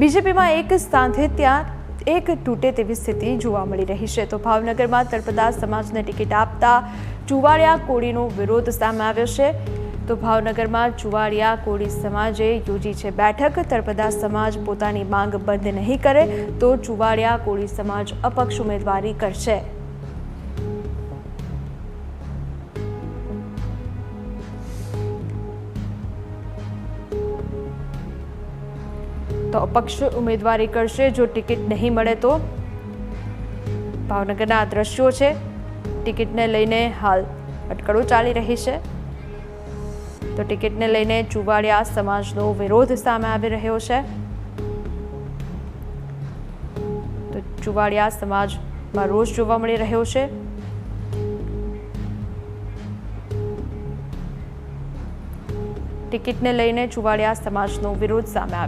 બીજેપીમાં એક સ્થાનથી ત્યાં એક તૂટે તેવી સ્થિતિ જોવા મળી રહી છે. તો ભાવનગરમાં તળપદા સમાજને ટિકિટ આપતા ચુવાડિયા કોળીનો વિરોધ સામે આવ્યો છે. તો ભાવનગરમાં ચુવાડિયા કોળી સમાજે યોજી છે બેઠક. તળપદા સમાજ પોતાની માંગ બંધ નહીં કરે તો ચુવાડિયા કોળી સમાજ અપક્ષ ઉમેદવારી કરશે. તો અપક્ષ ઉમેદવારી કરશે. જો ટિકિટ નહીં મળે તો ભાવનગરના આ દ્રશ્યો છે. ટિકિટને લઈને હાલ અટકળો ચાલી રહી છે. તો ટિકિટને લઈને ચુવાડિયા સમાજનો વિરોધ સામે આવી રહ્યો છે. તો ચુવાડિયા સમાજમાં રોષ જોવા મળી રહ્યો છે. ટિકિટને લઈને ચુવાડિયા સમાજનો વિરોધ સામે આવ્યો